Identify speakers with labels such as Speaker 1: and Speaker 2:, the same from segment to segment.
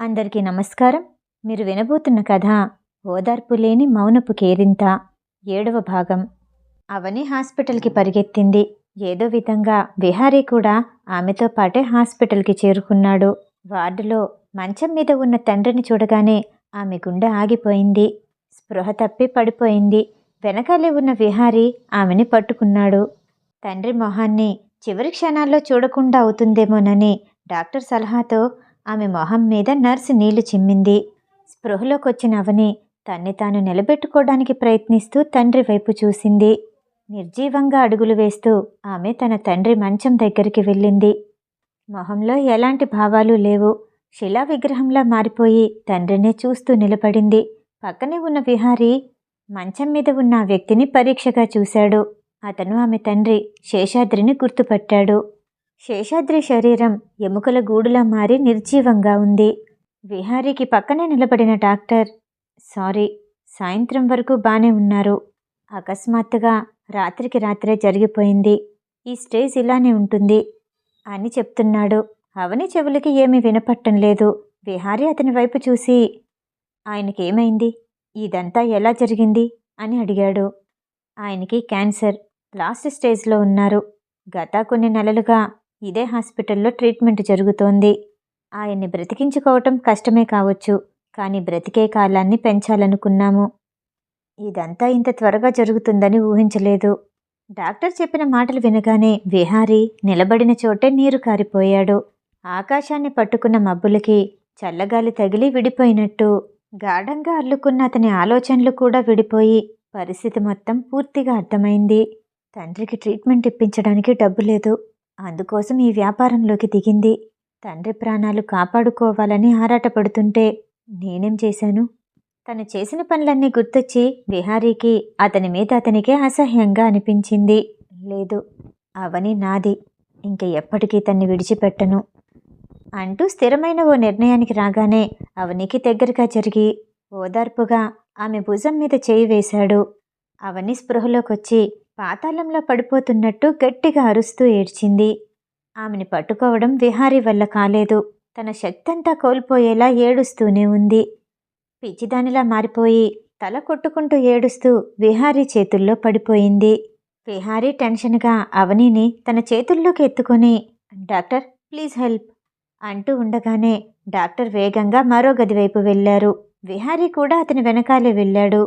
Speaker 1: అందరికీ నమస్కారం. మీరు వినబోతున్న కథ ఓదార్పు లేని మౌనపు కేరింత ఏడవ భాగం. అవని హాస్పిటల్కి పరిగెత్తింది. ఏదో విధంగా విహారీ కూడా ఆమెతో పాటే హాస్పిటల్కి చేరుకున్నాడు. వార్డులో మంచం మీద ఉన్న తండ్రిని చూడగానే ఆమె గుండె ఆగిపోయింది. స్పృహ తప్పి పడిపోయింది. వెనకాలే ఉన్న విహారీ ఆమెని పట్టుకున్నాడు. తండ్రి మొహాన్ని చివరి క్షణాల్లో చూడకుండా అవుతుందేమోనని డాక్టర్ సలహాతో ఆమె మొహం మీద నర్సు నీళ్ళు చిమ్మింది. స్పృహలోకొచ్చిన అవని తన్ని తాను నిలబెట్టుకోవడానికి ప్రయత్నిస్తూ తండ్రి వైపు చూసింది. నిర్జీవంగా అడుగులు వేస్తూ ఆమె తన తండ్రి మంచం దగ్గరికి వెళ్ళింది. మొహంలో ఎలాంటి భావాలు లేవు. శిలా విగ్రహంలా మారిపోయి తండ్రినే చూస్తూ నిలబడింది. పక్కనే ఉన్న విహారీ మంచం మీద ఉన్న వ్యక్తిని పరీక్షగా చూశాడు. అతను ఆమె తండ్రి శేషాద్రిని గుర్తుపట్టాడు. శేషాద్రి శరీరం ఎముకల గూడులా మారి నిర్జీవంగా ఉంది. విహారీకి పక్కనే నిలబడిన డాక్టర్ సారీ సాయంత్రం వరకు బానే ఉన్నారు. అకస్మాత్తుగా రాత్రికి రాత్రే జరిగిపోయింది. ఈ స్టేజ్ ఇలానే ఉంటుంది అని చెప్తున్నాడు. అవని చెవులకి ఏమీ వినపట్టం లేదు. విహారీ అతని వైపు చూసి ఆయనకేమైంది? ఇదంతా ఎలా జరిగింది? అని అడిగాడు. ఆయనకి క్యాన్సర్. లాస్ట్ స్టేజ్లో ఉన్నారు. గత కొన్ని నెలలుగా ఇదే హాస్పిటల్లో ట్రీట్మెంట్ జరుగుతోంది. ఆయన్ని బ్రతికించుకోవటం కష్టమే కావచ్చు కానీ బ్రతికే కాలాన్ని పెంచాలనుకున్నాము. ఇదంతా ఇంత త్వరగా జరుగుతుందని ఊహించలేదు. డాక్టర్ చెప్పిన మాటలు వినగానే విహారీ నిలబడిన చోటే నీరు కారిపోయాడు. ఆకాశాన్ని పట్టుకున్న మబ్బులకి చల్లగాలి తగిలి విడిపోయినట్టు గాఢంగా అల్లుకున్న అతని ఆలోచనలు కూడా విడిపోయి పరిస్థితి మొత్తం పూర్తిగా అర్థమైంది. తండ్రికి ట్రీట్మెంట్ ఇప్పించడానికి డబ్బు లేదు. అందుకోసం ఈ వ్యాపారంలోకి దిగింది. తండ్రి ప్రాణాలు కాపాడుకోవాలని ఆరాటపడుతుంటే నేనేం చేశాను? తను చేసిన పనులన్నీ గుర్తొచ్చి విహారీకి అతని మీద అతనికే అసహ్యంగా అనిపించింది. లేదు అవని నాది. ఇంక ఎప్పటికీ తన్ని విడిచిపెట్టను. అంటూ స్థిరమైన ఓ నిర్ణయానికి రాగానే అవనికి దగ్గరగా జరిగి ఓదార్పుగా ఆమె భుజం మీద చేయి వేశాడు. అవని స్పృహలోకొచ్చి పాతాళంలో పడిపోతున్నట్టు గట్టిగా అరుస్తూ ఏడ్చింది. ఆమెని పట్టుకోవడం విహారీ వల్ల కాలేదు. తన శక్తంతా కోల్పోయేలా ఏడుస్తూనే ఉంది. పిచ్చిదానిలా మారిపోయి తల కొట్టుకుంటూ ఏడుస్తూ విహారీ చేతుల్లో పడిపోయింది. విహారీ టెన్షన్గా అవనిని తన చేతుల్లోకి ఎత్తుకొని డాక్టర్ ప్లీజ్ హెల్ప్ అంటూ ఉండగానే డాక్టర్ వేగంగా మరో గది వైపు వెళ్ళారు. విహారీ కూడా అతని వెనకాలే వెళ్ళాడు.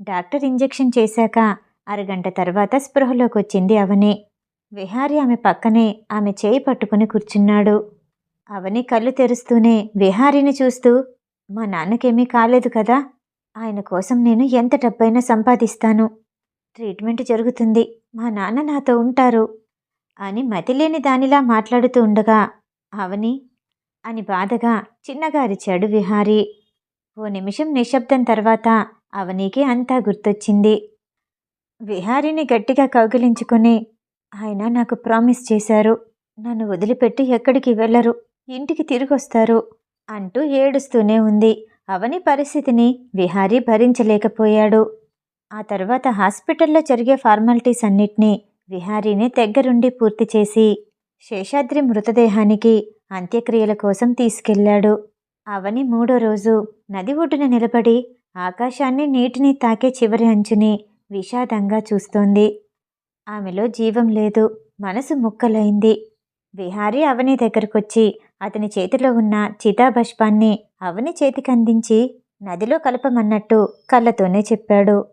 Speaker 1: డాక్టర్ ఇంజెక్షన్ చేశాక అరగంట తర్వాత స్పృహలోకి వచ్చింది అవని. విహారి ఆమె పక్కనే ఆమె చేయి పట్టుకుని కూర్చున్నాడు. అవని కళ్ళు తెరుస్తూనే విహారిని చూస్తూ మా నాన్నకేమీ కాలేదు కదా. ఆయన కోసం నేను ఎంత డబ్బైనా సంపాదిస్తాను. ట్రీట్మెంట్ జరుగుతుంది. మా నాన్న నాతో ఉంటారు అని మతిలేని దానిలా మాట్లాడుతూ ఉండగా అవని అని బాధగా చిన్నగారిచాడు విహారీ. ఓ నిమిషం నిశ్శబ్దం తర్వాత అవనీకి అంతా గుర్తొచ్చింది. విహారిని గట్టిగా కౌగిలించుకుని ఆయన నాకు ప్రామిస్ చేశారు. నన్ను వదిలిపెట్టి ఎక్కడికి వెళ్ళరు. ఇంటికి తిరిగొస్తారు అంటూ ఏడుస్తూనే ఉంది. అవని పరిస్థితిని విహారీ భరించలేకపోయాడు. ఆ తర్వాత హాస్పిటల్లో జరిగే ఫార్మాలిటీస్ అన్నిటినీ విహారీని దగ్గరుండి పూర్తి చేసి శేషాద్రి మృతదేహానికి అంత్యక్రియల కోసం తీసుకెళ్ళాడు అవని మూడో రోజు నది ఒడ్డున నిలబడి ఆకాశాన్ని నీటిని తాకే చివరి అంచుని విషాదంగా చూస్తోంది. ఆమెలో జీవం లేదు. మనసు ముక్కలైంది. విహారీ అవని దగ్గరకొచ్చి అతని చేతిలో ఉన్న చితాభష్పాన్ని అవని చేతికి అందించి నదిలో కలపమన్నట్టు కళ్ళతోనే చెప్పాడు.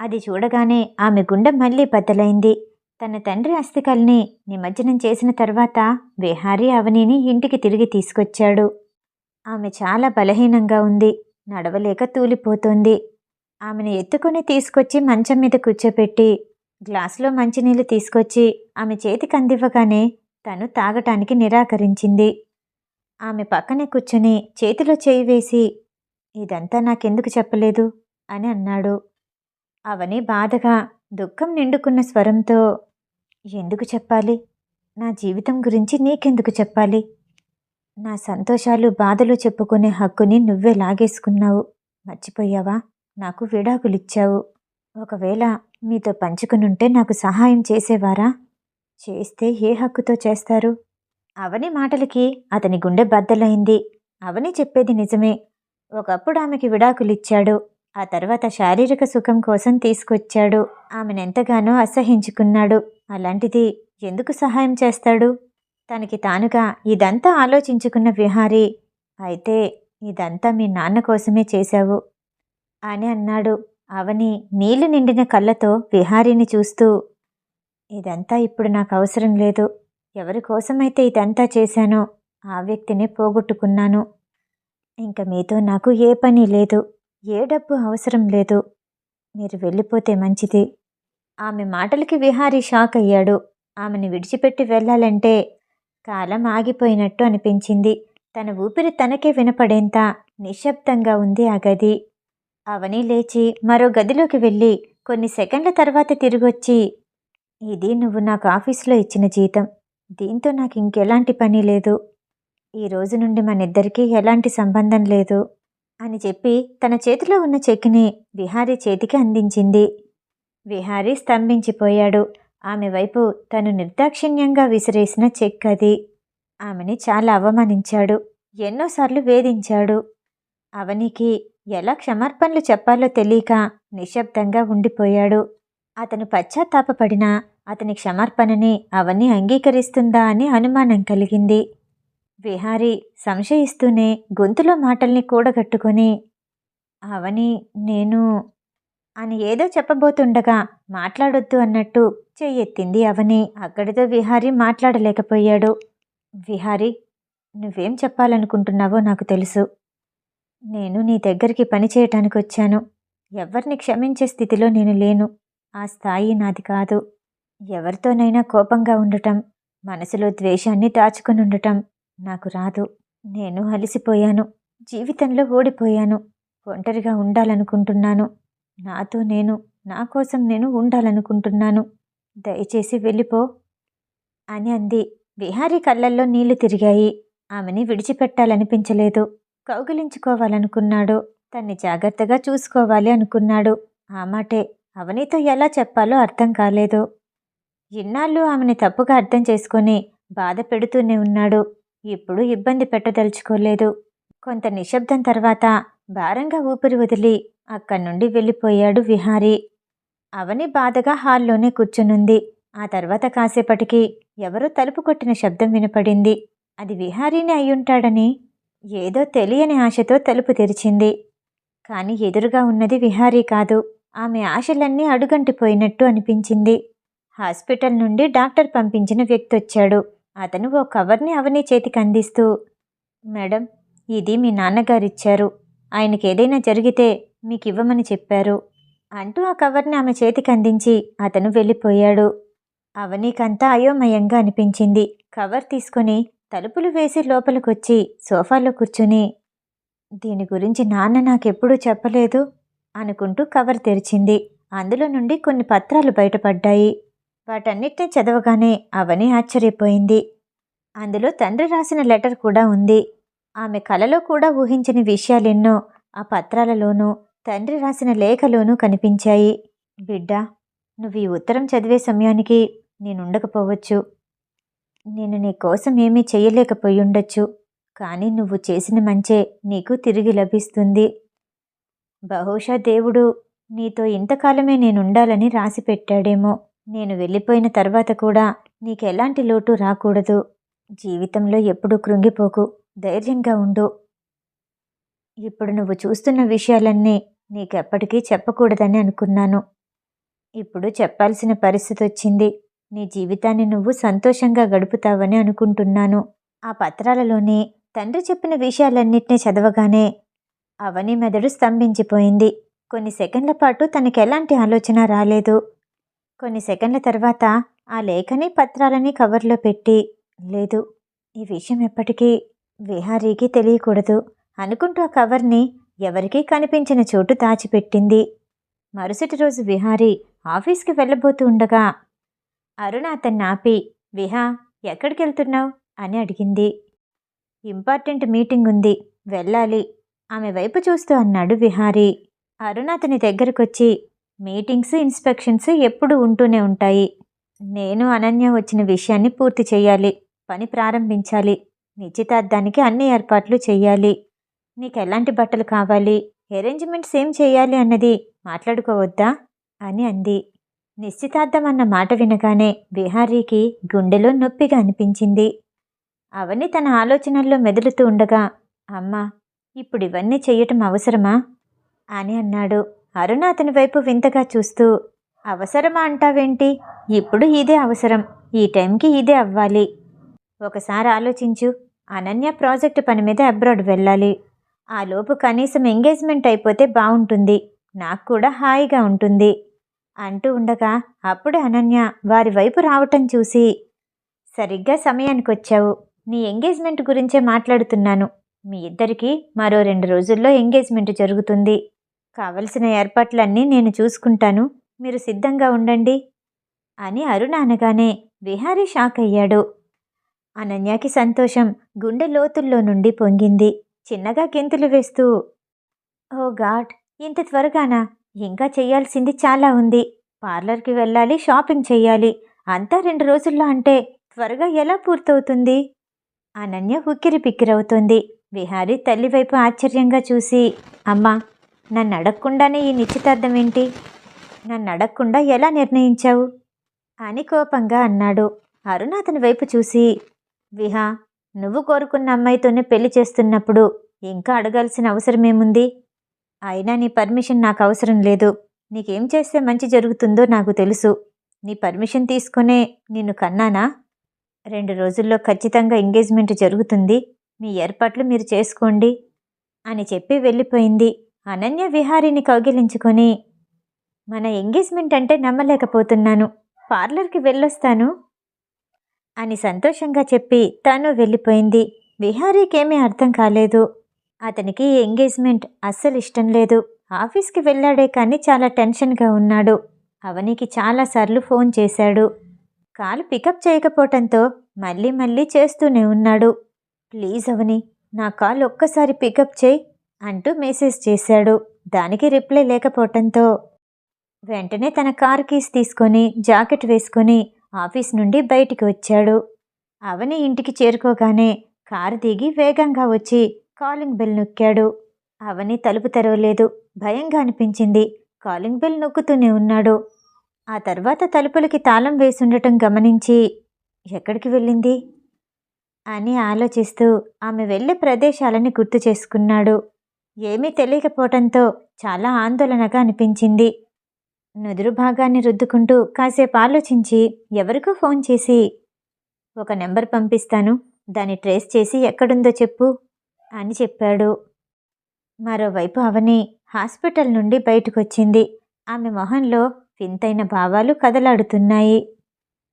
Speaker 1: అది చూడగానే ఆమె గుండె మళ్ళీ బద్దలైంది. తన తండ్రి అస్థికల్ని నిమజ్జనం చేసిన తర్వాత విహారీ అవనిని ఇంటికి తిరిగి తీసుకొచ్చాడు. ఆమె చాలా బలహీనంగా ఉంది. నడవలేక తూలిపోతోంది. ఆమెను ఎత్తుకొని తీసుకొచ్చి మంచం మీద కూర్చోపెట్టి గ్లాసులో మంచినీళ్ళు తీసుకొచ్చి ఆమె చేతికి అందివ్వగానే తను తాగటానికి నిరాకరించింది. ఆమె పక్కనే కూర్చొని చేతిలో చేయి వేసి ఇదంతా నాకెందుకు చెప్పలేదు? అని అన్నాడు. అవని బాధగా దుఃఖం నిండుకున్న స్వరంతో ఎందుకు చెప్పాలి? నా జీవితం గురించి నీకెందుకు చెప్పాలి? నా సంతోషాలు బాధలు చెప్పుకునే హక్కుని నువ్వే లాగేసుకున్నావు. మర్చిపోయావా? నాకు విడాకులిచ్చావు. ఒకవేళ మీతో పంచుకునుంటే నాకు సహాయం చేసేవారా? చేస్తే ఏ హక్కుతో చేస్తారు? అవని మాటలకి అతని గుండె బద్దలైంది. అవని చెప్పేది నిజమే. ఒకప్పుడు ఆమెకి విడాకులిచ్చాడు. ఆ తర్వాత శారీరక సుఖం కోసం తీసుకొచ్చాడు. ఆమెనెంతగానో అసహించుకున్నాడు. అలాంటిది ఎందుకు సహాయం చేస్తాడు? తనకి తానుగా ఇదంతా ఆలోచించుకున్న విహారీ. అయితే ఇదంతా మీ నాన్న కోసమే చేశావు. అని అన్నాడు. అవని నీళ్ళు నిండిన కళ్ళతో విహారీని చూస్తూ ఇదంతా ఇప్పుడు నాకు అవసరం లేదు. ఎవరి కోసమైతే ఇదంతా చేశానో ఆ వ్యక్తిని పోగొట్టుకున్నాను. ఇంక మీతో నాకు ఏ పని లేదు ఏ డబ్బు అవసరం లేదు. మీరు వెళ్ళిపోతే మంచిది. ఆమె మాటలకి విహారీ షాక్ అయ్యాడు. ఆమెను విడిచిపెట్టి వెళ్ళాలంటే కాలం ఆగిపోయినట్టు అనిపించింది. తన ఊపిరి తనకే వినపడేంత నిశ్శబ్దంగా ఉంది ఆ గది. అవని లేచి మరో గదిలోకి వెళ్ళి కొన్ని సెకండ్ల తర్వాత తిరిగొచ్చి ఇది నువ్వు నాకు ఆఫీసులో ఇచ్చిన జీతం. దీంతో నాకు ఇంకెలాంటి పని లేదు. ఈ రోజు నుండి మన ఇద్దరికీ ఎలాంటి సంబంధం లేదు అని చెప్పి తన చేతిలో ఉన్న చెక్ని విహారీ చేతికి అందించింది. విహారీ స్తంభించిపోయాడు. ఆమె వైపు తను నిర్దాక్షిణ్యంగా విసిరేసిన చెక్ అది. ఆమెని చాలా అవమానించాడు. ఎన్నోసార్లు వేధించాడు. అవనికి ఎలా క్షమార్పణలు చెప్పాలో తెలియక నిశ్శబ్దంగా ఉండిపోయాడు. అతను పశ్చాత్తాపడినా అతని క్షమార్పణని అవని అంగీకరిస్తుందా అని అనుమానం కలిగింది. విహారీ సంశయిస్తూనే గొంతులో మాటల్ని కూడగట్టుకొని అవని నేను అని ఏదో చెప్పబోతుండగా మాట్లాడొద్దు అన్నట్టు చెయ్యెత్తింది అవని. అక్కడితో విహారీ మాట్లాడలేకపోయాడు. విహారీ నువ్వేం చెప్పాలనుకుంటున్నావో నాకు తెలుసు. నేను నీ దగ్గరికి పని చేయటానికి వచ్చాను ఎవరిని క్షమించే స్థితిలో నేను లేను. ఆ స్థాయి నాది కాదు. ఎవరితోనైనా కోపంగా ఉండటం మనసులో ద్వేషాన్ని దాచుకుని ఉండటం నాకు రాదు. నేను అలసిపోయాను. జీవితంలో ఓడిపోయాను. ఒంటరిగా ఉండాలనుకుంటున్నాను. నాతో నేను నా కోసం నేను ఉండాలనుకుంటున్నాను. దయచేసి వెళ్ళిపో అని అంది. విహారీ కళ్ళల్లో నీళ్ళు తిరిగాయి. ఆమెని విడిచిపెట్టాలనిపించలేదు. కౌగిలించుకోవాలనుకున్నాడు. తన్ని జాగ్రత్తగా చూసుకోవాలి అనుకున్నాడు. ఆ మాటే అవనితో ఎలా చెప్పాలో అర్థం కాలేదు. ఇన్నాళ్ళు ఆమెని తప్పుగా అర్థం చేసుకొని బాధ పెడుతూనే ఉన్నాడు. ఇప్పుడు ఇబ్బంది పెట్టదలుచుకోలేదు. కొంత నిశ్శబ్దం తర్వాత భారంగా ఊపిరి వదిలి అక్కడి నుండి వెళ్ళిపోయాడు విహారీ. అవని బాధగా హాల్లోనే కూర్చునుంది. ఆ తర్వాత కాసేపటికి ఎవరో తలుపు కొట్టిన శబ్దం వినపడింది. అది విహారీనే అయ్యుంటాడని ఏదో తెలియని ఆశతో తలుపు తెరిచింది. కాని ఎదురుగా ఉన్నది విహారీ కాదు. ఆమె ఆశలన్నీ అడుగంటిపోయినట్టు అనిపించింది. హాస్పిటల్ నుండి డాక్టర్ పంపించిన వ్యక్తి వచ్చాడు అతను ఓ కవర్ని అవని చేతికి అందిస్తూ మేడం ఇది మీ నాన్నగారిచ్చారు. ఆయనకి ఏదైనా జరిగితే మీకు ఇవ్వమని చెప్పారు. అంటూ ఆ కవర్ని ఆమె చేతికి అందించి అతను వెళ్ళిపోయాడు. అవనీకంతా అయోమయంగా అనిపించింది. కవర్ తీసుకొని తలుపులు వేసి లోపలికొచ్చి సోఫాలో కూర్చుని దీని గురించి నాన్న నాకెప్పుడూ చెప్పలేదు అనుకుంటూ కవర్ తెరిచింది. అందులో నుండి కొన్ని పత్రాలు బయటపడ్డాయి. వాటన్నిటినీ చదవగానే అవని ఆశ్చర్యపోయింది. అందులో తండ్రి రాసిన లెటర్ కూడా ఉంది. ఆమె కలలో కూడా ఊహించని విషయాలెన్నో ఆ పత్రాలలోనూ తండ్రి రాసిన లేఖలోనూ కనిపించాయి. బిడ్డ నువ్వు ఈ ఉత్తరం చదివే సమయానికి నేనుండకపోవచ్చు. నేను నీ కోసం ఏమీ చేయలేకపోయి ఉండొచ్చు. కానీ నువ్వు చేసిన మంచే నీకు తిరిగి లభిస్తుంది. బహుశా దేవుడు నీతో ఇంతకాలమే నేనుండాలని రాసి పెట్టాడేమో నేను వెళ్ళిపోయిన తర్వాత కూడా నీకెలాంటి లోటు రాకూడదు. జీవితంలో ఎప్పుడూ కృంగిపోకు. ధైర్యంగా ఉండు. ఇప్పుడు నువ్వు చూస్తున్న విషయాలన్నీ నీకెప్పటికీ చెప్పకూడదని అనుకున్నాను. ఇప్పుడు చెప్పాల్సిన పరిస్థితి వచ్చింది నీ జీవితాన్ని నువ్వు సంతోషంగా గడుపుతావని అనుకుంటున్నాను. ఆ పత్రాలలోని తండ్రి చెప్పిన విషయాలన్నింటినీ చదవగానే అవని మెదడు స్తంభించిపోయింది. కొన్ని సెకండ్ల పాటు తనకి ఎలాంటి ఆలోచన రాలేదు. కొన్ని సెకండ్ల తర్వాత ఆ లేఖని పత్రాలని కవర్లో పెట్టి లేదు ఈ విషయం ఎప్పటికీ విహారీకి తెలియకూడదు అనుకుంటూ ఆ కవర్ని ఎవరికీ కనిపించిన చోటు దాచిపెట్టింది. మరుసటి రోజు విహారీ ఆఫీస్కి వెళ్ళబోతూ ఉండగా అరుణ అతన్ని ఆపి విహా ఎక్కడికి వెళ్తున్నావు అని అడిగింది. ఇంపార్టెంట్ మీటింగ్ ఉంది వెళ్ళాలి ఆమె వైపు చూస్తూ అన్నాడు విహారీ. అరుణ అతని దగ్గరకొచ్చి మీటింగ్స్ ఇన్స్పెక్షన్స్ ఎప్పుడు ఉంటూనే ఉంటాయి. నేను అనన్య వచ్చిన విషయాన్ని పూర్తి చేయాలి పని ప్రారంభించాలి నిశ్చితార్థానికి అన్ని ఏర్పాట్లు చేయాలి. నీకు ఎలాంటి బట్టలు కావాలి అరేంజ్మెంట్స్ ఏం చేయాలి అన్నది మాట్లాడుకోవద్దా? అని అంది. నిశ్చితార్థం అన్న మాట వినగానే విహారీకి గుండెలో నొప్పిగా అనిపించింది. అవని తన ఆలోచనల్లో మెదులుతూ ఉండగా అమ్మా ఇప్పుడు ఇవన్నీ చెయ్యటం అవసరమా? అని అన్నాడు. అరుణ అతని వైపు వింతగా చూస్తూ అవసరమా అంటావేంటి? ఇప్పుడు ఇదే అవసరం. ఈ టైంకి ఇదే అవ్వాలి. ఒకసారి ఆలోచించు. అనన్య ప్రాజెక్టు పని మీద అబ్రాడ్ వెళ్ళాలి. ఆ లోపు కనీసం ఎంగేజ్మెంట్ అయిపోతే బాగుంటుంది నాకు కూడా హాయిగా ఉంటుంది. అంటూ ఉండగా అప్పుడు అనన్య వారి వైపు రావటం చూసి సరిగ్గా సమయానికి వచ్చావు నీ ఎంగేజ్మెంట్ గురించే మాట్లాడుతున్నాను. మీ ఇద్దరికీ మరో రెండు రోజుల్లో ఎంగేజ్మెంట్ జరుగుతుంది. కావలసిన ఏర్పాట్లన్నీ నేను చూసుకుంటాను. మీరు సిద్ధంగా ఉండండి అని అరుణ అనగానే విహారీ షాక్ అయ్యాడు. అనన్యకి సంతోషం గుండె లోతుల్లో నుండి పొంగింది. చిన్నగా గెంతులు వేస్తూ ఓ గాడ్! ఇంత త్వరగానా? ఇంకా చెయ్యాల్సింది చాలా ఉంది. పార్లర్కి వెళ్ళాలి షాపింగ్ చెయ్యాలి అంతా రెండు రోజుల్లో అంటే త్వరగా ఎలా పూర్తవుతుంది? అనన్య ఉక్కిరి పిక్కిరవుతుంది విహారి తల్లివైపు ఆశ్చర్యంగా చూసి అమ్మా నన్ను అడగకుండానే ఈ నిశ్చితార్థం ఏంటి? నన్ను అడగకుండా ఎలా నిర్ణయించావు? అని కోపంగా అన్నాడు. అరుణ అతని వైపు చూసి విహా నువ్వు కోరుకున్న అమ్మాయితోనే పెళ్ళి చేస్తున్నప్పుడు ఇంకా అడగాల్సిన అవసరమేముంది? అయినా నీ పర్మిషన్ నాకు అవసరం లేదు. నీకేం చేస్తే మంచి జరుగుతుందో నాకు తెలుసు. నీ పర్మిషన్ తీసుకునే నిన్ను కన్నానా? రెండు రోజుల్లో ఖచ్చితంగా ఎంగేజ్మెంట్ జరుగుతుంది. మీ ఏర్పాట్లు మీరు చేసుకోండి. అని చెప్పి వెళ్ళిపోయింది. అనన్య విహారీని కౌగిలించుకొని మన ఎంగేజ్మెంట్ అంటే నమ్మలేకపోతున్నాను. పార్లర్కి వెళ్ళొస్తాను. అని సంతోషంగా చెప్పి తాను వెళ్ళిపోయింది. విహారీకేమీ అర్థం కాలేదు. అతనికి ఎంగేజ్మెంట్ అస్సలు ఇష్టం లేదు. ఆఫీస్కి వెళ్ళాడే కానీ చాలా టెన్షన్గా ఉన్నాడు. అవనికి చాలాసార్లు ఫోన్ చేశాడు. కాల్ పికప్ చేయకపోవటంతో మళ్ళీ మళ్ళీ చేస్తూనే ఉన్నాడు. ప్లీజ్ అవని నా కాల్ ఒక్కసారి పికప్ చేయి అంటూ మెసేజ్ చేశాడు. దానికి రిప్లై లేకపోవటంతో వెంటనే తన కార్ కీస్ తీసుకొని జాకెట్ వేసుకొని ఆఫీస్ నుండి బయటికి వచ్చాడు. అవని ఇంటికి చేరుకోగానే కారు దిగి వేగంగా వచ్చి కాలింగ్ బెల్ నొక్కాడు. అవని తలుపు తెరవలేదు. భయంగా అనిపించింది. కాలింగ్ బెల్ నొక్కుతూనే ఉన్నాడు. ఆ తర్వాత తలుపులకి తాళం వేసుండటం గమనించి ఎక్కడికి వెళ్ళింది? అని ఆలోచిస్తూ ఆమె వెళ్ళే ప్రదేశాలని గుర్తు చేసుకున్నాడు. ఏమీ తెలియకపోవటంతో చాలా ఆందోళనగా అనిపించింది. నుదురు భాగాన్ని రుద్దుకుంటూ కాసేపు ఆలోచించి ఎవరికో ఫోన్ చేసి ఒక నెంబర్ పంపిస్తాను. దాన్ని ట్రేస్ చేసి ఎక్కడుందో చెప్పు. అని చెప్పాడు. మరోవైపు అవని హాస్పిటల్ నుండి బయటకొచ్చింది. ఆమె మొహంలో వింతైన భావాలు కదలాడుతున్నాయి.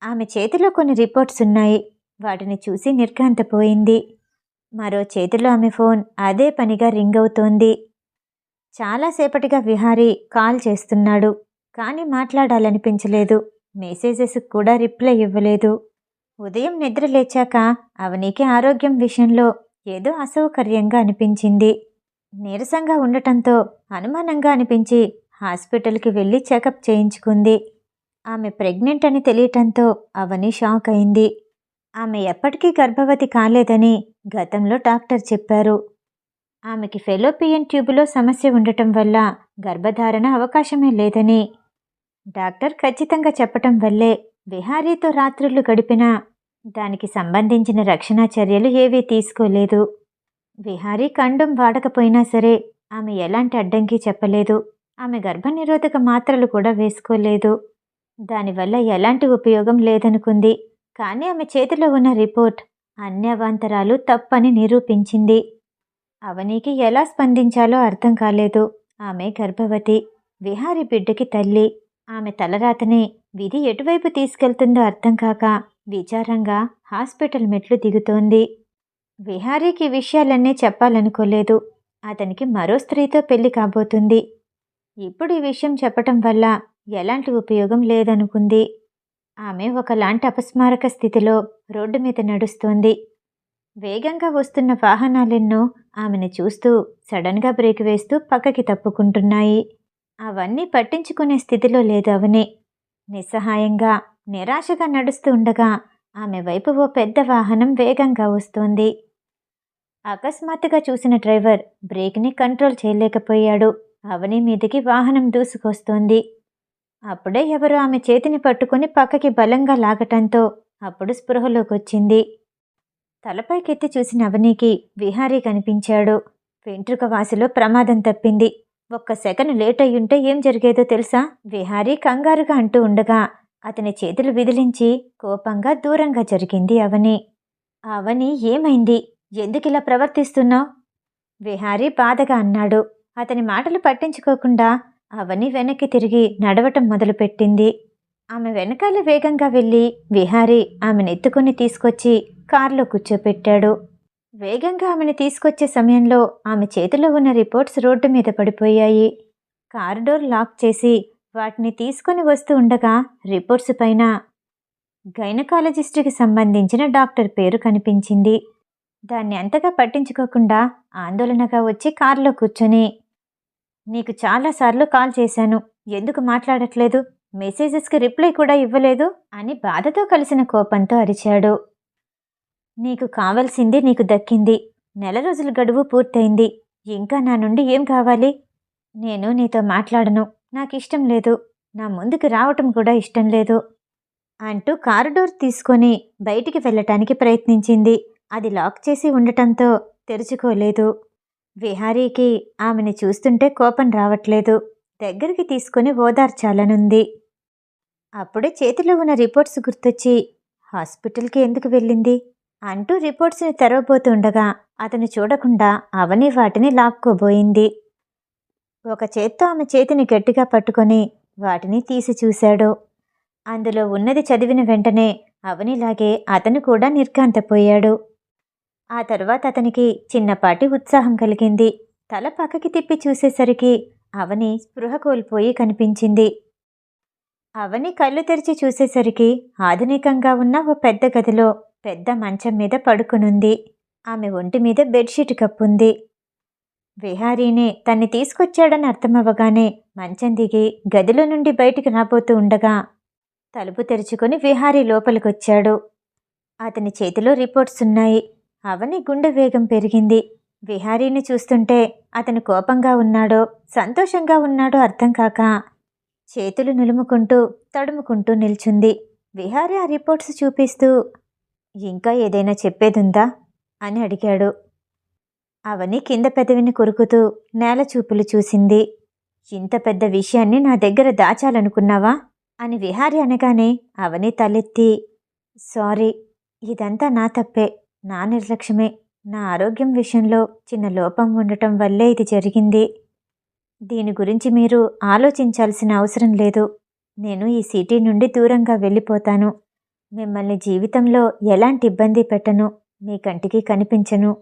Speaker 1: ఆమె చేతిలో కొన్ని రిపోర్ట్స్ ఉన్నాయి. వాటిని చూసి నిర్ఘాంతపోయింది. మరో చేతిలో ఆమె ఫోన్ అదే పనిగా రింగ్ అవుతోంది. చాలాసేపటిగా విహారీ కాల్ చేస్తున్నాడు. కానీ మాట్లాడాలనిపించలేదు. మెసేజెస్ కూడా రిప్లై ఇవ్వలేదు. ఉదయం నిద్ర లేచాక అవనికి ఆరోగ్యం విషయంలో ఏదో అసౌకర్యంగా అనిపించింది. నీరసంగా ఉండటంతో అనుమానంగా అనిపించి హాస్పిటల్కి వెళ్ళి చెకప్ చేయించుకుంది. ఆమె ప్రెగ్నెంట్ అని తెలియటంతో అవని షాక్ అయింది. ఆమె ఎప్పటికీ గర్భవతి కాలేదని గతంలో డాక్టర్ చెప్పారు. ఆమెకి ఫెలోపియన్ ట్యూబులో సమస్య ఉండటం వల్ల గర్భధారణ అవకాశమే లేదని. డాక్టర్ ఖచ్చితంగా చెప్పటం వల్లే విహారీతో రాత్రులు గడిపినా దానికి సంబంధించిన రక్షణ చర్యలు ఏవీ తీసుకోలేదు. విహారీ కండం వాడకపోయినా సరే ఆమె ఎలాంటి అడ్డంకి చెప్పలేదు. ఆమె గర్భనిరోధక మాత్రలు కూడా వేసుకోలేదు. దానివల్ల ఎలాంటి ఉపయోగం లేదనుకుంది. కానీ ఆమె చేతిలో ఉన్న రిపోర్ట్ అన్ని అవాంతరాలు తప్పని నిరూపించింది. అవనికి ఎలా స్పందించాలో అర్థం కాలేదు. ఆమె గర్భవతి విహారి బిడ్డకి తల్లి. ఆమె తలరాతని విధి ఎటువైపు తీసుకెళ్తుందో అర్థం కాక విచారంగా హాస్పిటల్ మెట్లు దిగుతోంది. విహారీకి విషయాలన్నీ చెప్పాలనుకోలేదు. అతనికి మరో స్త్రీతో పెళ్ళి కాబోతుంది. ఇప్పుడు ఈ విషయం చెప్పటం వల్ల ఎలాంటి ఉపయోగం లేదనుకుంది. ఆమె ఒకలాంటి అపస్మారక స్థితిలో రోడ్డు మీద నడుస్తోంది. వేగంగా వస్తున్న వాహనాలెన్నో ఆమెను చూస్తూ సడన్గా బ్రేక్ వేస్తూ పక్కకి తప్పుకుంటున్నాయి. అవన్నీ పట్టించుకునే స్థితిలో లేదు అవనే. నిస్సహాయంగా నిరాశగా నడుస్తూ ఉండగా ఆమె వైపు ఓ పెద్ద వాహనం వేగంగా వస్తోంది. అకస్మాత్తుగా చూసిన డ్రైవర్ బ్రేక్ని కంట్రోల్ చేయలేకపోయాడు. అవని మీదకి వాహనం దూసుకొస్తోంది. అప్పుడే ఎవరో ఆమె చేతిని పట్టుకుని పక్కకి బలంగా లాగటంతో అప్పుడు స్పృహలోకొచ్చింది. తలపైకెత్తి చూసిన అవనికి విహారీ కనిపించాడు. వెంట్రుక వాసిలో ప్రమాదం తప్పింది. ఒక్క సెకండ్ లేట్ అయ్యుంటే ఏం జరిగేదో తెలుసా? విహారీ కంగారుగా అంటూ ఉండగా అతని చేతులు విదిలించి కోపంగా దూరంగా జరిగింది అవని. అవని ఏమైంది? ఎందుకిలా ప్రవర్తిస్తున్నావు? విహారీ బాధగా అన్నాడు. అతని మాటలు పట్టించుకోకుండా అవని వెనక్కి తిరిగి నడవటం మొదలుపెట్టింది. ఆమె వెనకాల వేగంగా వెళ్ళి విహారీ ఆమెను ఎత్తుకుని తీసుకొచ్చి కారులో కూర్చోపెట్టాడు. వేగంగా ఆమెను తీసుకొచ్చే సమయంలో ఆమె చేతిలో ఉన్న రిపోర్ట్స్ రోడ్డు మీద పడిపోయాయి. కారు డోర్ లాక్ చేసి వాటిని తీసుకొని వస్తూ ఉండగా రిపోర్ట్స్ పైన గైనకాలజిస్టుకి సంబంధించిన డాక్టర్ పేరు కనిపించింది. దాన్ని అంతగా పట్టించుకోకుండా ఆందోళనగా వచ్చి కారులో కూర్చొని నీకు చాలాసార్లు కాల్ చేశాను ఎందుకు మాట్లాడట్లేదు? మెసేజెస్కి రిప్లై కూడా ఇవ్వలేదు? అని బాధతో కలిసిన కోపంతో అరిచాడు. నీకు కావలసింది నీకు దక్కింది. నెల రోజుల గడువు పూర్తయింది. ఇంకా నా నుండి ఏం కావాలి? నేను నీతో మాట్లాడను. నాకు ఇష్టం లేదు. నా ముందుకు రావటం కూడా ఇష్టం లేదు అంటూ కారు డోర్ తీసుకొని బయటికి వెళ్ళటానికి ప్రయత్నించింది. అది లాక్ చేసి ఉండటంతో తెరుచుకోలేదు. విహారీకి ఆమెని చూస్తుంటే కోపం రావట్లేదు. దగ్గరికి తీసుకొని ఓదార్చాలనుంది. అప్పుడే చేతిలో ఉన్న రిపోర్ట్స్ గుర్తొచ్చి హాస్పిటల్కి ఎందుకు వెళ్ళింది? అంటూ రిపోర్ట్స్ని తెరవబోతుండగా అతను చూడకుండా అవని వాటిని లాక్కోబోయింది. ఒక చేత్తో ఆమె చేతిని గట్టిగా పట్టుకొని వాటిని తీసి చూశాడు. అందులో ఉన్నది చదివిన వెంటనే అవనిలాగే అతను కూడా నిర్ఘాంతపోయాడు. ఆ తరువాత అతనికి చిన్నపాటి ఉత్సాహం కలిగింది. తల పక్కకి తిప్పి చూసేసరికి అవని స్పృహ కోల్పోయి కనిపించింది. అవని కళ్ళు తెరిచి చూసేసరికి ఆధునికంగా ఉన్న ఓ పెద్ద గదిలో పెద్ద మంచం మీద పడుకునుంది. ఆమె ఒంటి మీద బెడ్షీట్ కప్పుంది. విహారీనే తన్ని తీసుకొచ్చాడని అర్థమవ్వగానే మంచం దిగి గదిలో నుండి బయటికి రాబోతూ ఉండగా తలుపు తెరుచుకొని విహారీ లోపలికొచ్చాడు. అతని చేతిలో రిపోర్ట్స్ ఉన్నాయి. అవని గుండె వేగం పెరిగింది. విహారీని చూస్తుంటే అతను కోపంగా ఉన్నాడో సంతోషంగా ఉన్నాడో అర్థం కాక చేతులు నిలుముకుంటూ తడుముకుంటూ నిల్చుంది. విహారీ ఆ రిపోర్ట్స్ చూపిస్తూ ఇంకా ఏదైనా చెప్పేదుందా? అని అడిగాడు. అవని కింద పెదవిని కొరుకుతూ నేల చూపులు చూసింది. ఇంత పెద్ద విషయాన్ని నా దగ్గర దాచాలనుకున్నావా? అని విహారి అనగానే అవని తలెత్తి సారీ ఇదంతా నా తప్పే నా నిర్లక్ష్యమే. నా ఆరోగ్యం విషయంలో చిన్న లోపం ఉండటం వల్లే ఇది జరిగింది. దీని గురించి మీరు ఆలోచించాల్సిన అవసరం లేదు. నేను ఈ సిటీ నుండి దూరంగా వెళ్ళిపోతాను. మిమ్మల్ని జీవితంలో ఎలాంటి ఇబ్బంది పెట్టను మీ కంటికి కనిపించను.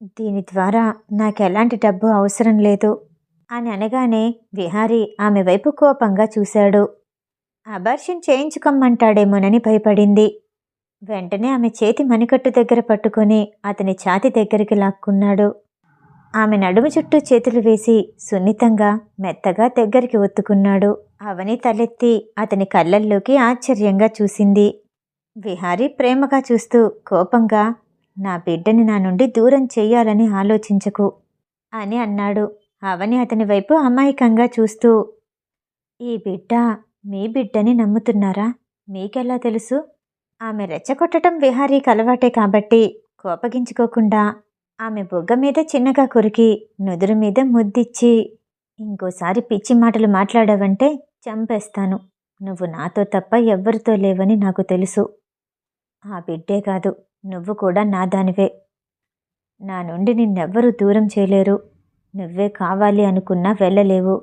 Speaker 1: దీని ద్వారా నాకు ఎలాంటి డబ్బు అవసరం లేదు అని అనగానే విహారీ ఆమె వైపు కోపంగా చూశాడు. అబార్షన్ చేయించుకోమంటాడేమోనని భయపడింది. వెంటనే ఆమె చేతి మణికట్టు దగ్గర పట్టుకొని అతని ఛాతి దగ్గరికి లాక్కున్నాడు. ఆమె నడుము చుట్టూ చేతులు వేసి సున్నితంగా మెత్తగా దగ్గరికి ఒత్తుకున్నాడు. అవని తలెత్తి అతని కళ్ళల్లోకి ఆశ్చర్యంగా చూసింది. విహారీ ప్రేమగా చూస్తూ కోపంగా నా బిడ్డని నా నుండి దూరం చెయ్యాలని ఆలోచించకు అని అన్నాడు. అవని అతని వైపు అమాయకంగా చూస్తూ ఈ బిడ్డ మీ బిడ్డని నమ్ముతున్నారా? మీకెలా తెలుసు? ఆమె రెచ్చగొట్టడం విహారీకి అలవాటే కాబట్టి కోపగించుకోకుండా ఆమె బొగ్గ మీద చిన్నగా కొరికి నుదురు మీద ముద్దిచ్చి ఇంకోసారి పిచ్చి మాటలు మాట్లాడావంటే చంపేస్తాను. నువ్వు నాతో తప్ప ఎవ్వరితో లేవని నాకు తెలుసు. ఆ బిడ్డే కాదు నువ్వు కూడా నా దానివే. నా నుండి నిన్నెవ్వరూ దూరం చేయలేరు. నువ్వే కావాలి అనుకున్నా వెళ్ళలేవు.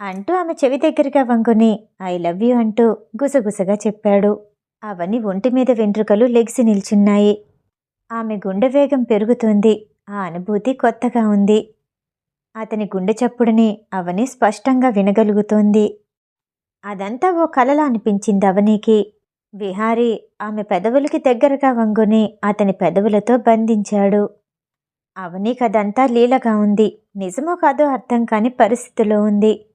Speaker 1: అంటూ ఆమె చెవి దగ్గరగా వంగుని ఐ లవ్ యూ అంటూ గుసగుసగా చెప్పాడు. అవన్నీ ఒంటి మీద వెంట్రుకలు లెగిసి నిల్చున్నాయి. ఆమె గుండె వేగం పెరుగుతుంది. ఆ అనుభూతి కొత్తగా ఉంది. అతని గుండె చప్పుడుని అవని స్పష్టంగా వినగలుగుతోంది. అదంతా ఓ కలలా అనిపించింది అవనికి. విహారీ ఆమె పెదవులకి దగ్గరగా వంగుని అతని పెదవులతో బంధించాడు. అవనీకి కదంతా లీలగా ఉంది. నిజమో కాదో అర్థం కాని పరిస్థితిలో ఉంది.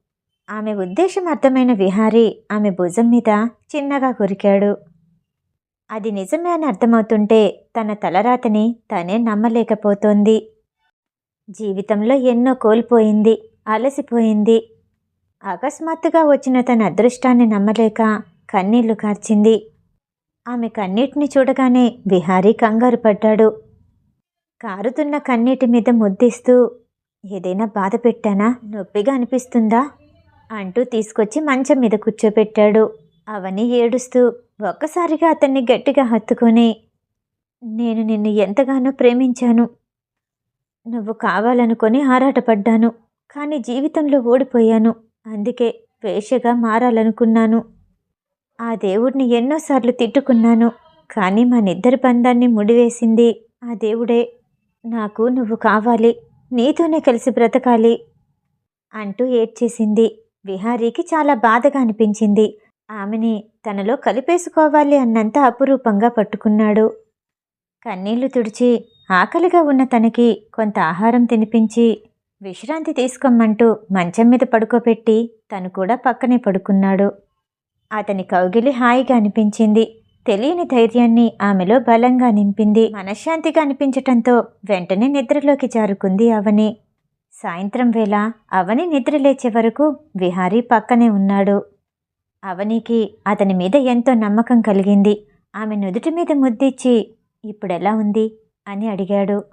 Speaker 1: ఆమె ఉద్దేశం అర్థమైన విహారీ ఆమె భుజం మీద చిన్నగా కొరికాడు. అది నిజమే అని అర్థమవుతుంటే తన తలరాతని తనే నమ్మలేకపోతోంది. జీవితంలో ఎన్నో కోల్పోయింది అలసిపోయింది. అకస్మాత్తుగా వచ్చిన తన అదృష్టాన్ని నమ్మలేక కన్నీళ్ళు కార్చింది. ఆమె కన్నీటిని చూడగానే విహారీ కంగారు పడ్డాడు. కారుతున్న కన్నీటి మీద ముద్దిస్తూ ఏదైనా బాధ పెట్టానా? నొప్పిగా అనిపిస్తుందా? అంటూ తీసుకొచ్చి మంచం మీద కూర్చోబెట్టాడు అవని ఏడుస్తూ ఒక్కసారిగా అతన్ని గట్టిగా హత్తుకొని నేను నిన్ను ఎంతగానో ప్రేమించాను. నువ్వు కావాలనుకొని ఆరాటపడ్డాను. కానీ జీవితంలో ఓడిపోయాను. అందుకే వేషగా మారాలనుకున్నాను. ఆ దేవుడిని ఎన్నోసార్లు తిట్టుకున్నాను కానీ మనిద్దరి బంధాన్ని ముడివేసింది ఆ దేవుడే. నాకు నువ్వు కావాలి నీతోనే కలిసి బ్రతకాలి అంటూ ఏడ్చేసింది. విహారీకి చాలా బాధగా అనిపించింది. ఆమెని తనలో కలిపేసుకోవాలి అన్నంత అపురూపంగా పట్టుకున్నాడు. కన్నీళ్ళు తుడిచి ఆకలిగా ఉన్న తనకి కొంత ఆహారం తినిపించి విశ్రాంతి తీసుకోమంటూ మంచం మీద పడుకోబెట్టి తను కూడా పక్కనే పడుకున్నాడు. అతని కౌగిలి హాయిగా అనిపించింది. తెలియని ధైర్యాన్ని ఆమెలో బలంగా నింపింది. మనశ్శాంతిగా అనిపించటంతో వెంటనే నిద్రలోకి జారుకుంది అవని. సాయంత్రం వేళ అవని నిద్ర లేచే వరకు విహారీ పక్కనే ఉన్నాడు. అవనికి అతని మీద ఎంతో నమ్మకం కలిగింది. ఆమె నుదుటి మీద ముద్దిచ్చి ఇప్పుడెలా ఉంది? అని అడిగాడు.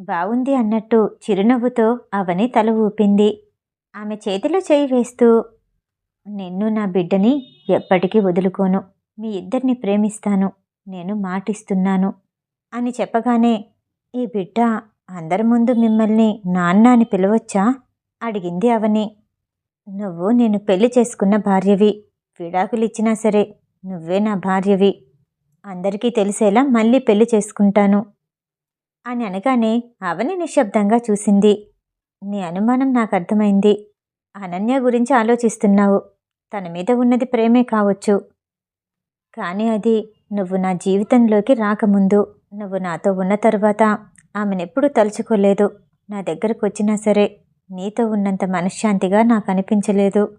Speaker 1: బావుంది అన్నట్టు చిరునవ్వుతో అవని తల ఊపింది. ఆమె చేతిలో చేయి వేస్తూ నిన్ను నా బిడ్డని ఎప్పటికీ వదులుకోను. మీ ఇద్దరిని ప్రేమిస్తాను. నేను మాటిస్తున్నాను. అని చెప్పగానే ఈ బిడ్డ అందరి ముందు మిమ్మల్ని నాన్న అని పిలవచ్చా? అడిగింది అవని. నువ్వు నేను పెళ్ళి చేసుకున్న భార్యవి. విడాకులిచ్చినా సరే నువ్వే నా భార్యవి. అందరికీ తెలిసేలా మళ్ళీ పెళ్ళి చేసుకుంటాను. అని అనగానే అవని నిశ్శబ్దంగా చూసింది. నీ అనుమానం నాకు అర్థమైంది. అనన్య గురించి ఆలోచిస్తున్నావు. తన మీద ఉన్నది ప్రేమే కావచ్చు. కానీ అది నువ్వు నా జీవితంలోకి రాకముందు నువ్వు నాతో ఉన్న తర్వాత ఆమెనెప్పుడూ తలుచుకోలేదు. నా దగ్గరకు వచ్చినా సరే నీతో ఉన్నంత మనశ్శాంతిగా నాకు అనిపించలేదు.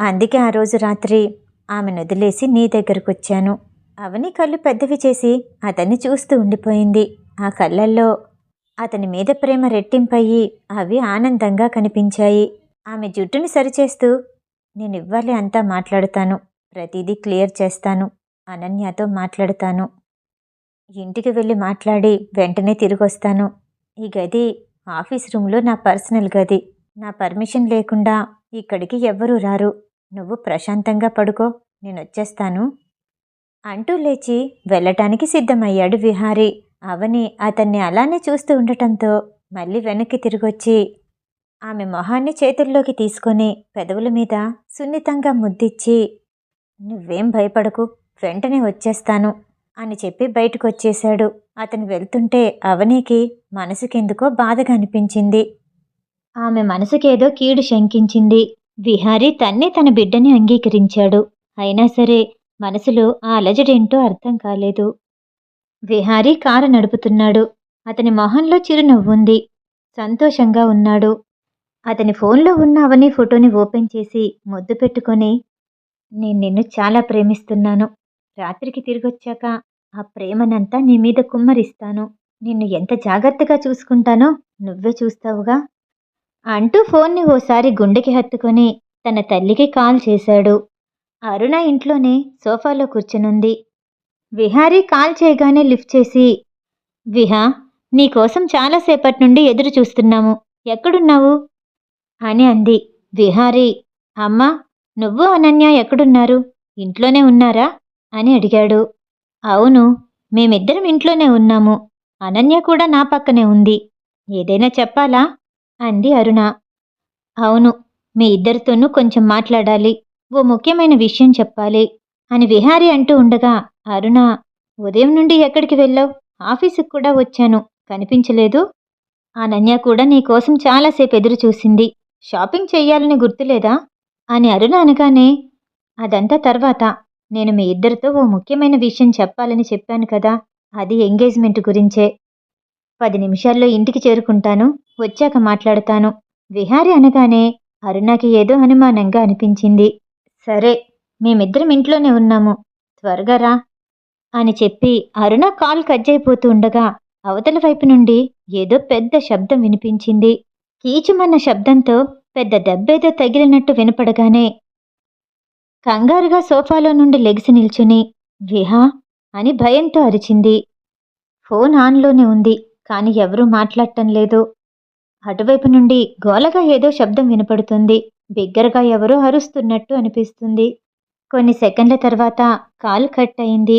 Speaker 1: అందుకే ఆ రోజు రాత్రి ఆమెను వదిలేసి నీ దగ్గరకు వచ్చాను. అవని కళ్ళు పెద్దవి చేసి అతన్ని చూస్తూ ఉండిపోయింది. ఆ కళ్ళల్లో అతని మీద ప్రేమ రెట్టింపయ్యి అవి ఆనందంగా కనిపించాయి. ఆమె జుట్టుని సరిచేస్తూ నేను ఇవ్వాలి అంతా మాట్లాడతాను. ప్రతిదీ క్లియర్ చేస్తాను. అనన్యతో మాట్లాడతాను. ఇంటికి వెళ్ళి మాట్లాడి వెంటనే తిరిగి వస్తాను ఈ గది ఆఫీస్ రూమ్లో నా పర్సనల్ గది. నా పర్మిషన్ లేకుండా ఇక్కడికి ఎవ్వరూ రారు. నువ్వు ప్రశాంతంగా పడుకో. నేను వచ్చేస్తాను. అంటూ లేచి వెళ్ళటానికి సిద్ధమయ్యాడు విహారీ. అవని అతన్ని అలానే చూస్తూ ఉండటంతో మళ్ళీ వెనక్కి తిరిగొచ్చి ఆమె మొహాన్ని చేతుల్లోకి తీసుకొని పెదవుల మీద సున్నితంగా ముద్దిచ్చి నువ్వేం భయపడకు వెంటనే వచ్చేస్తాను అని చెప్పి బయటకు వచ్చేశాడు అతను వెళ్తుంటే అవనీకి మనసుకెందుకో బాధగా అనిపించింది. ఆమె మనసుకేదో కీడు శంకించింది. విహారీ తన్నే తన బిడ్డని అంగీకరించాడు. అయినా సరే మనసులో ఆ అలజడేంటో అర్థం కాలేదు. విహారీ కారు నడుపుతున్నాడు. అతని మొహంలో చిరునవ్వుంది సంతోషంగా ఉన్నాడు. అతని ఫోన్లో ఉన్న అవని ఫోటోని ఓపెన్ చేసి ముద్దు పెట్టుకొని నేను నిన్ను చాలా ప్రేమిస్తున్నాను. రాత్రికి తిరిగొచ్చాక ఆ ప్రేమనంతా నీ మీద కుమ్మరిస్తాను. నిన్ను ఎంత జాగ్రత్తగా చూసుకుంటానో నువ్వే చూస్తావుగా అంటూ ఫోన్ని ఓసారి గుండెకి హత్తుకొని తన తల్లికి కాల్ చేశాడు. అరుణ ఇంట్లోనే సోఫాలో కూర్చునుంది. విహారీ కాల్ చేయగానే లిఫ్ట్ చేసి విహా నీకోసం చాలాసేపటి నుండి ఎదురు చూస్తున్నాము. ఎక్కడున్నావు? అని అంది. విహారీ అమ్మా నువ్వు అనన్య ఎక్కడున్నారు? ఇంట్లోనే ఉన్నారా? అని అడిగాడు. అవును మేమిద్దరం ఇంట్లోనే ఉన్నాము. అనన్య కూడా నా పక్కనే ఉంది. ఏదైనా చెప్పాలా? అంది అరుణ. అవును మీ ఇద్దరితోనూ కొంచెం మాట్లాడాలి. ఓ ముఖ్యమైన విషయం చెప్పాలి అని విహారీ అంటూ ఉండగా అరుణ ఉదయం నుండి ఎక్కడికి వెళ్ళావు? ఆఫీసుకు కూడా వచ్చాను. కనిపించలేదు? అనన్య కూడా నీకోసం చాలాసేపు ఎదురు చూసింది షాపింగ్ చెయ్యాలని గుర్తులేదా? అని అరుణ అనగానే అదంతా తర్వాత. నేను మీ ఇద్దరితో ఓ ముఖ్యమైన విషయం చెప్పాలని చెప్పాను కదా అది ఎంగేజ్మెంట్ గురించే. పది నిమిషాల్లో ఇంటికి చేరుకుంటాను వచ్చాక మాట్లాడతాను. విహారి అనగానే అరుణకి ఏదో అనుమానంగా అనిపించింది. సరే మేమిద్దరం ఇంట్లోనే ఉన్నాము. త్వరగా రా. అని చెప్పి అరుణ కాల్ కట్ అయిపోతూ ఉండగా అవతల వైపు నుండి ఏదో పెద్ద శబ్దం వినిపించింది. కీచుమన్న శబ్దంతో పెద్ద దెబ్బేదో తగిలినట్టు వినపడగానే కంగారుగా సోఫాలో నుండి లెగిసి నిల్చుని విహా అని భయంతో అరిచింది. ఫోన్ ఆన్లోనే ఉంది కానీ ఎవరూ మాట్లాడటం లేదు. అటువైపు నుండి గోలగా ఏదో శబ్దం వినపడుతుంది. బిగ్గరగా ఎవరో అరుస్తున్నట్టు అనిపిస్తుంది. కొన్ని సెకండ్ల తర్వాత కాల్ కట్ అయింది.